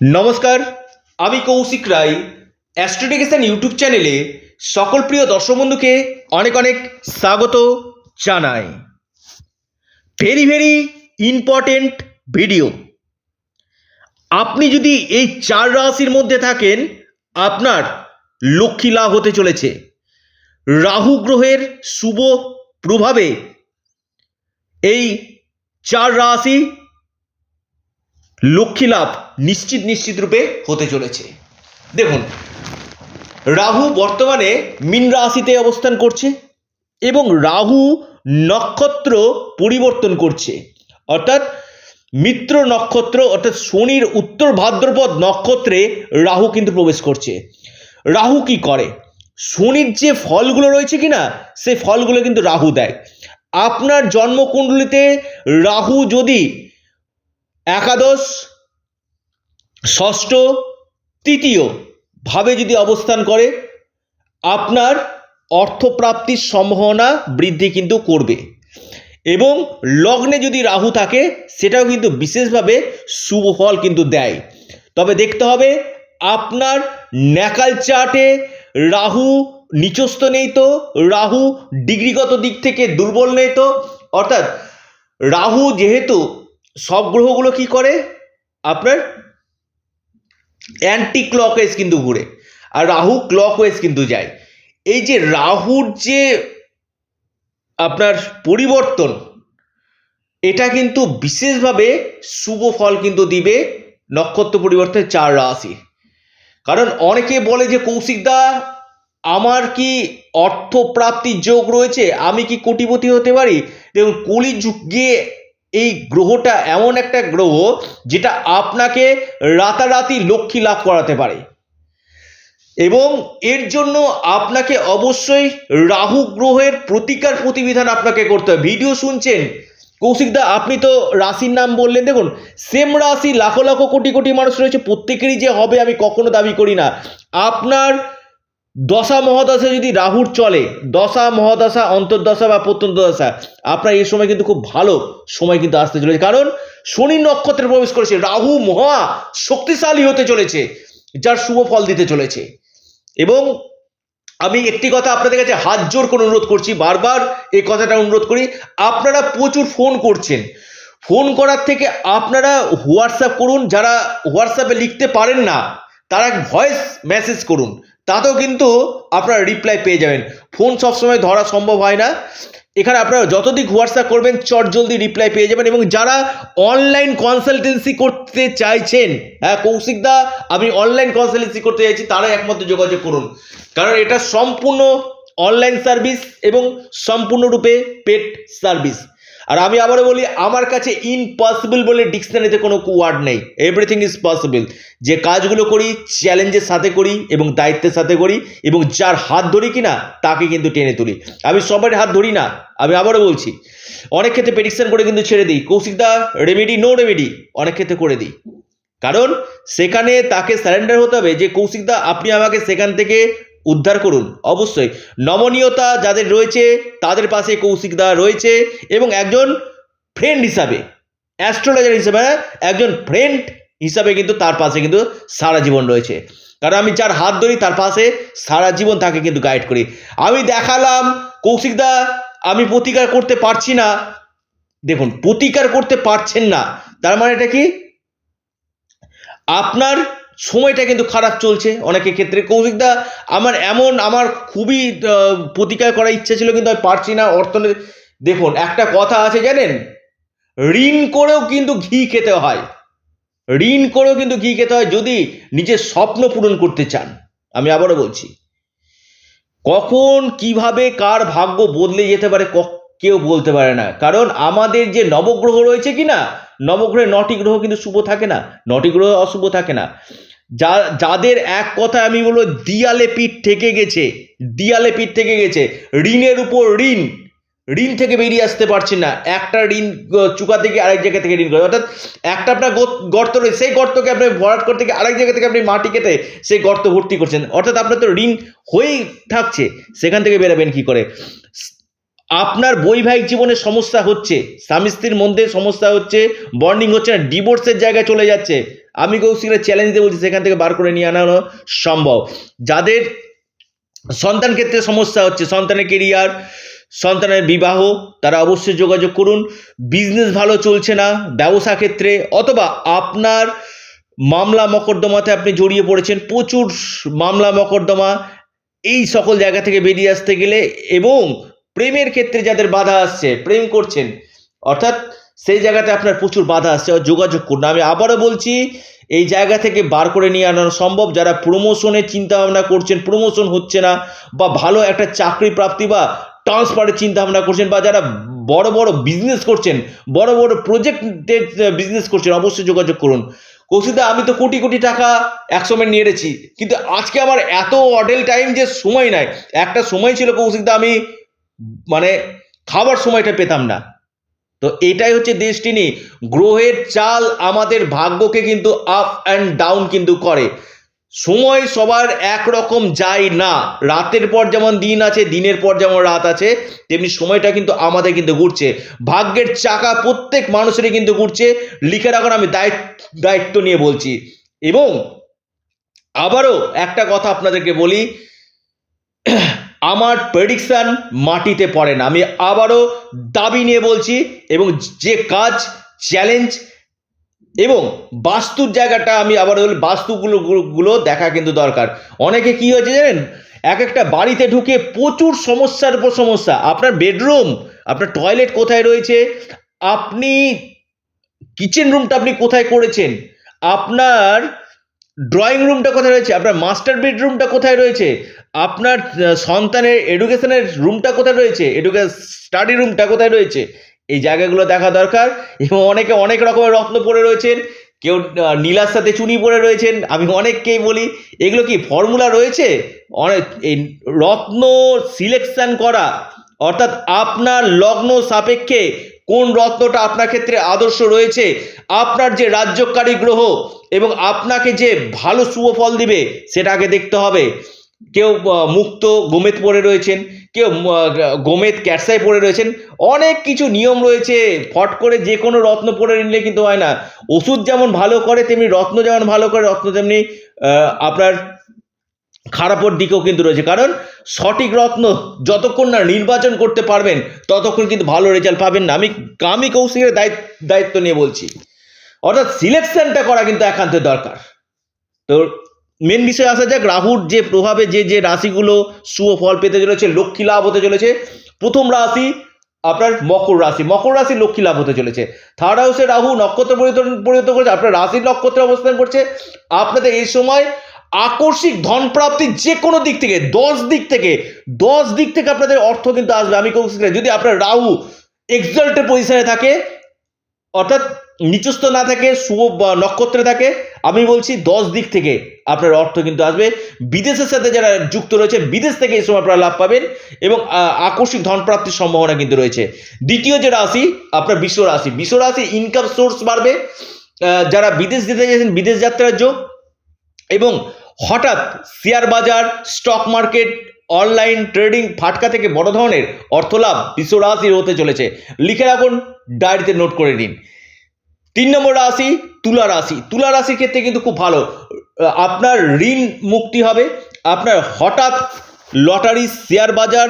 নমস্কার, আমি কৌশিক রায়। অ্যাস্ট্রোডিকেশন ইউটিউব চ্যানেলে সকল প্রিয় দর্শক বন্ধুকে অনেক অনেক স্বাগত জানাই। ভেরি ভেরি ইম্পর্টেন্ট ভিডিও আপনি যদি এই চার রাশির মধ্যে থাকেন, আপনার লক্ষ্মী লাভ হতে চলেছে। রাহু গ্রহের শুভ প্রভাবে এই চার রাশি লক্ষ্মী লাভ নিশ্চিত নিশ্চিত রূপে হতে চলেছে। দেখুন, রাহু বর্তমানে মীন রাশিতে অবস্থান করছে এবং রাহু নক্ষত্র পরিবর্তন করছে। অর্থাৎ মিত্র নক্ষত্র অর্থাৎ শনির উত্তর ভাদ্রপদ নক্ষত্রে রাহু কিন্তু প্রবেশ করছে। রাহু কি করে? শনির যে ফলগুলো রয়েছে কি না সেই ফলগুলো কিন্তু রাহু দেয়। আপনার জন্মকুণ্ডলিতে রাহু যদি একাদশ, ষষ্ঠ, তৃতীয় ভাবে যদি অবস্থান করে, আপনার অর্থপ্রাপ্তির সম্ভাবনা বৃদ্ধি কিন্তু করবে। এবং লগ্নে যদি রাহু থাকে, সেটাও কিন্তু বিশেষভাবে শুভ ফল কিন্তু দেয়। তবে দেখতে হবে, আপনার ন্যাকাল চার্টে রাহু নিচস্থ নেই তো, রাহু ডিগ্রিগত দিক থেকে দুর্বল নেই তো, অর্থাৎ রাহু যেহেতু সব গ্রহগুলো কি করে? আপনার অ্যান্টি ক্লকওয়েজ কিন্তু ঘুরে। আর রাহু ক্লকওয়েজ কিন্তু যায়। এই যে রাহুর যে আপনার পরিবর্তন, এটা কিন্তু বিশেষভাবে শুভ ফল কিন্তু দিবে নক্ষত্র পরিবর্তনে চার রাশি। কারণ অনেকে বলে যে কৌশিকদা আমার কি অর্থপ্রাপ্তির যোগ রয়েছে? আমি কি কোটিপতি হতে পারি? দেখুন, কলিযুগে এই গ্রহটা এমন একটা গ্রহ যেটা আপনাকে রাতারাতি লক্ষ্মী লাভ করাতে পারে। এবং এর জন্য আপনাকে অবশ্যই রাহু গ্রহের প্রতিকার প্রতিবিধান আপনাকে করতে হবে। ভিডিও শুনছেন? কৌশিকদা আপনি তো রাশির নাম বললেন। দেখুন সেম রাশি লাখো লাখো কোটি কোটি মানুষ রয়েছে। প্রত্যেকেরই যে হবে আমি কখনো দাবি করি না। আপনার দশা মহাদশা যদি রাহুর চলে, দশা মহাদশা, অন্তর্দশা বা প্রত্যন্ত দশা আপনার এই সময় কিন্তু খুব ভালো সময় কিন্তু আসতে চলেছে। কারণ শনি নক্ষত্রে প্রবেশ করেছে, রাহু মহা শক্তিশালী হতে চলেছে, যার শুভ ফল দিতে চলেছে। এবং আমি একটি কথা আপনাদের কাছে হাত জোর করে অনুরোধ করছি, বারবার এই কথাটা অনুরোধ করি, আপনারা প্রচুর ফোন করছেন। ফোন করার থেকে আপনারা হোয়াটসঅ্যাপ করুন, যারা হোয়াটসঅ্যাপে লিখতে পারেন না, তারা ভয়েস মেসেজ করুন। তাতেও কিন্তু আপনারা রিপ্লাই পেয়ে যাবেন। ফোন সবসময় ধরা সম্ভব হয় না। এখানে আপনারা যতদিক হোয়াটসঅ্যাপ করবেন, চট জলদি রিপ্লাই পেয়ে যাবেন এবং যারা অনলাইন কনসালটেন্সি করতে চাইছেন হ্যাঁ কৌশিকদা আমি অনলাইন কনসালটেন্সি করতে চাইছি তারা একমাত্র যোগাযোগ করুন। কারণ এটা সম্পূর্ণ অনলাইন সার্ভিস এবং সম্পূর্ণরূপে পেড সার্ভিস আর আমি আবারও বলি, আমার কাছে ইম্পসিবল বলে ডিকশনারিতে কোনো ওয়ার্ড নেই। এভরিথিং ইজ পসিবল যে কাজগুলো করি চ্যালেঞ্জের সাথে করি এবং দায়িত্বের সাথে করি এবং যার হাত ধরি কি না তাকে কিন্তু টেনে তুলি। আমি সবার হাত ধরি না, আমি আবারও বলছি, অনেক ক্ষেত্রে প্রেডিকশন করে কিন্তু ছেড়ে দিই। কৌশিকদা রেমেডি নো রেমেডি অনেক ক্ষেত্রে করে দিই। কারণ, সেখানে তাকে স্যারেন্ডার হতে হবে যে কৌশিকদা আপনি আমাকে সেখান থেকে উদ্ধার করুন। অবশ্যই নমনীয়তা যাদের রয়েছে, তাদের পাশে কৌশিকদা রয়েছে এবং একজন ফ্রেন্ড হিসাবে অ্যাস্ট্রোলজার হিসাবে একজন ফ্রেন্ড হিসাবে কিন্তু তার পাশে কিন্তু সারা জীবন রয়েছে। কারণ আমি যার হাত ধরি, তার পাশে সারা জীবন তাকে কিন্তু গাইড করি। আমি দেখালাম কৌশিকদা আমি প্রতিকার করতে পারছি না। দেখুন, প্রতিকার করতে পারছেন না। তার মানে এটা কি? আপনার সময়টা কিন্তু খারাপ চলছে। অনেকের ক্ষেত্রে। কৌশিকদা আমার এমন, আমার খুবই প্রতিকার করার ইচ্ছা ছিল, কিন্তু আমি পারছি না অর্থনীতি দেখুন, একটা কথা আছে জানেন? ঋণ করেও কিন্তু ঘি খেতে হয়। ঋণ করেও কিন্তু ঘি খেতে হয় যদি নিজের স্বপ্ন পূরণ করতে চান। আমি আবারও বলছি, কখন, কীভাবে, কার ভাগ্য বদলে যেতে পারে কেউ বলতে পারে না। কারণ আমাদের যে নবগ্রহ রয়েছে কি না নবগ্রহে নটি গ্রহ কিন্তু শুভ থাকে না, নটি গ্রহ অশুভ থাকে না। যা, যাদের এক কথায় আমি বলব, দিয়ালে পিঠ থেকে গেছে, দিয়ালে পিঠ থেকে গেছে। ঋণের উপর ঋণ ঋণ থেকে বেরিয়ে আসতে পারছি না। একটা ঋণ চুকাতে গিয়ে আরেক জায়গা থেকে ঋণ করে। অর্থাৎ একটা আপনার গর্ত রয়েছে, সেই গর্তকে আপনি ভরাট করতে গিয়ে আরেক জায়গা থেকে আপনি মাটি কেটে সেই গর্ত ভর্তি করছেন। অর্থাৎ আপনার তো ঋণ হয়েই থাকছে, সেখান থেকে বেরাবেন কি করে? আপনার বৈবাহিক জীবনে সমস্যা হচ্ছে স্বামী স্ত্রীর মধ্যে সমস্যা হচ্ছে, বন্ডিং হচ্ছে না ডিভোর্সের জায়গায় চলে যাচ্ছে। আমি কৌশিকের চ্যালেঞ্জ দিয়ে বলছি, সেখান থেকে বার করে নিয়ে আনানো সম্ভব। যাদের সন্তান ক্ষেত্রে সমস্যা হচ্ছে, সন্তানের কেরিয়ার সন্তানের বিবাহ, তারা অবশ্যই যোগাযোগ করুন। বিজনেস ভালো চলছে না, ব্যবসা ক্ষেত্রে, অথবা আপনার মামলা মকদ্দমাতে আপনি জড়িয়ে পড়েছেন, প্রচুর মামলা মকদ্দমা, এই সকল জায়গা থেকে বেরিয়ে আসতে গেলে এবং প্রেমের ক্ষেত্রে যাদের বাধা আসছে, প্রেম করছেন, অর্থাৎ সেই জায়গাতে আপনার প্রচুর বাধা আসছে যোগাযোগ করুন। আমি আবারও বলছি, এই জায়গা থেকে বার করে নিয়ে আনানো সম্ভব। যারা প্রমোশনের চিন্তা ভাবনা করছেন প্রমোশন হচ্ছে না, বা ভালো একটা চাকরি প্রাপ্তি বা ট্রান্সফারের চিন্তা ভাবনা করছেন, বা যারা বড় বড় বিজনেস করছেন, বড় বড় প্রজেক্টের বিজনেস করছেন, অবশ্যই যোগাযোগ করুন। কৌশিদা, আমি তো কোটি কোটি টাকা একসময় নিয়ে এসেছি কিন্তু আজকে আমার এত অডেল টাইম যে সময় নাই। একটা সময় ছিল কৌশিকদা আমি মানে খাবার সময়টা পেতাম না। তো এটাই হচ্ছে ডেস্টিনি গ্রহের চাল আমাদের ভাগ্যকে কিন্তু আপ অ্যান্ড ডাউন কিন্তু করে। সময় সবার একরকম যায় না। রাতের পর যেমন দিন আছে, দিনের পর যেমন রাত আছে, তেমনি সময়টা কিন্তু আমাদের কিন্তু ঘুরছে। ভাগ্যের চাকা প্রত্যেক মানুষেরই কিন্তু ঘুরছে। লিখে রাখার আমি দায়িত্ব দায়িত্ব নিয়ে বলছি। এবং আবারও একটা কথা আপনাদেরকে বলি। আমার প্রেডিকশান মাটিতে পড়ে না। আমি আবারও দাবি নিয়ে বলছি এবং যে কাজ চ্যালেঞ্জ এবং বাস্তুর জায়গাটা আমি আবার বলি, বাস্তুগুলো, গুলো দেখা কিন্তু দরকার। অনেকে কি হয়েছে জানেন? এক একটা বাড়িতে ঢুকে প্রচুর সমস্যার উপর সমস্যা। আপনার বেডরুম আপনার টয়লেট কোথায় রয়েছে? আপনি কিচেন রুমটা আপনি কোথায় করেছেন? আপনার ড্রয়িং রুমটা কোথায় রয়েছে? আপনার মাস্টার বেডরুমটা কোথায় রয়েছে? আপনার সন্তানের এডুকেশনের রুমটা কোথায় রয়েছে? এডুকেশন স্টাডি রুমটা কোথায় রয়েছে? এই জায়গাগুলো দেখা দরকার। এবং অনেকে অনেক রকমের রত্ন পড়ে রয়েছেন। কেউ নীলার সাথে চুনি পড়ে রয়েছেন। আমি অনেককেই বলি, এগুলো কি ফর্মুলা রয়েছে? অনেক, এই রত্ন সিলেকশন করা, অর্থাৎ আপনার লগ্ন সাপেক্ষে কোন রত্নটা আপনার ক্ষেত্রে আদর্শ রয়েছে? আপনার যে রাজ্যকারী গ্রহ এবং আপনাকে যে ভালো শুভ ফল দিবে, সেটা আগে দেখতে হবে। কেউ মুক্ত গোমেত পড়ে রয়েছেন, কেউ গোমেত ক্যাটসাই পড়ে রয়েছেন, অনেক কিছু নিয়ম রয়েছে। ফট করে যে কোনো রত্ন পড়ে নিলে কিন্তু হয় না। ওষুধ যেমন ভালো করে, তেমনি রত্ন যেমন ভালো করে, রত্ন তেমনি আপনার খারাপের দিকেও কিন্তু রয়েছে। কারণ সঠিক রত্ন যতক্ষণ না নির্বাচন করতে পারবেন, ততক্ষণ কিন্তু ভালো রেজাল্ট পাবেন না। আমি আমি কৌশিকের দায়িত্ব দায়িত্ব নিয়ে বলছি। অর্থাৎ সিলেকশনটা করা কিন্তু একান্ত দরকার। তো মেন বিষয় আসা যাক, রাহুর যে প্রভাবে যে যে রাশিগুলো শুভ ফল পেতে চলেছে, লক্ষ্মী লাভ হতে চলেছে। প্রথম রাশি আপনার মকর রাশি। মকর রাশি লক্ষ্মী লাভ হতে চলেছে। থার্ড হাউসে রাহু নক্ষত্র পরিবর্তন পরিবর্তন করেছে, আপনার রাশির নক্ষত্রে অবস্থান করছে। আপনাদের এই সময় আকস্মিক ধন প্রাপ্তির যে কোনো দিক থেকে, দশ দিক থেকে, দশ দিক থেকে আপনাদের অর্থ কিন্তু আসবে। আমি কৌশিক যদি আপনার রাহু এক্সাল্টের পজিশনে থাকে, অর্থাৎ নিচস্থ না থাকে, শুভ নক্ষত্রে থাকে, আমি বলছি দশ দিক থেকে আপনার অর্থ কিন্তু আসবে। বিদেশের সাথে যারা যুক্ত রয়েছে, বিদেশ থেকে এই সময় আপনারা লাভ পাবেন এবং আকস্মিক ধন প্রাপ্তির সম্ভাবনা কিন্তু রয়েছে। দ্বিতীয় যে রাশি, আপনার বিশ্ব রাশি। বিশ্ব রাশি ইনকাম সোর্স বাড়বে। যারা বিদেশ যেতে চাইছেন, বিদেশ যাত্রার যোগ এবং হঠাৎ শেয়ার বাজার, স্টক মার্কেট, অনলাইন ট্রেডিং ফাটকা থেকে বড় ধরনের অর্থলাভ বিশ্ব রাশির হতে চলেছে। লিখে রাখুন, ডায়েরিতে নোট করে নিন। তিন নম্বর রাশি, তুলা রাশি। তুলা রাশির ক্ষেত্রে কিন্তু খুব ভালো। আপনার ঋণ মুক্তি হবে। আপনার হঠাৎ লটারি, শেয়ার বাজার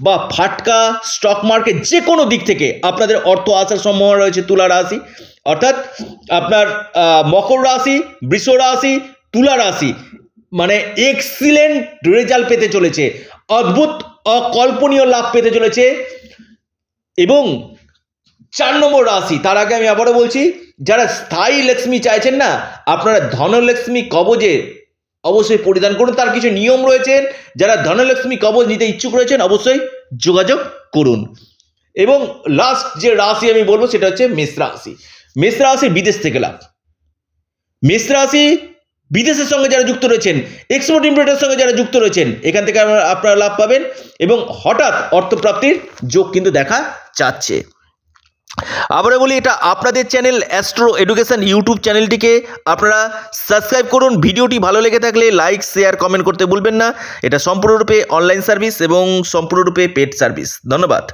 বা ফাটকা, স্টক মার্কেট যে কোনো দিক থেকে আপনাদের অর্থ আসার সম্ভাবনা রয়েছে তুলা রাশি। অর্থাৎ আপনার মকর রাশি, বৃষ রাশি, তুলা রাশি। মানে এক্সিলেন্ট রেজাল্ট পেতে চলেছে, অদ্ভুত, অকল্পনীয় লাভ পেতে চলেছে এবং চার নম্বর রাশি, তার আগে আমি আবারও বলছি, যারা স্থায়ী লক্ষ্মী চাইছেন না, আপনারা ধনলক্ষ্মী কবজে অবশ্যই পরিধান করুন, তার কিছু নিয়ম রয়েছে, যারা ধনলক্ষ্মী কবজ নিতে ইচ্ছুক রয়েছেন, অবশ্যই যোগাযোগ করুন। এবং লাস্ট যে রাশি আমি বলব, সেটা হচ্ছে মেষ রাশি। মেষ রাশি বিদেশ থেকে লাভ। মেষ রাশি বিদেশের সঙ্গে যারা যুক্ত রয়েছেন এক্সপোর্ট ইম্পোর্টের সঙ্গে যারা যুক্ত রয়েছেন, এখান থেকে আপনারা- লাভ পাবেন এবং হঠাৎ অর্থপ্রাপ্তির যোগ কিন্তু দেখা যাচ্ছে। আবারও বলি, এটা আপনাদের চ্যানেল অ্যাস্ট্রো এডুকেশন ইউটিউব চ্যানেলটিকে আপনারা সাবস্ক্রাইব করুন। ভিডিওটি ভালো লেগে থাকলে লাইক শেয়ার কমেন্ট করতে ভুলবেন না। এটা সম্পূর্ণরূপে অনলাইন সার্ভিস এবং সম্পূর্ণরূপে পেড সার্ভিস ধন্যবাদ।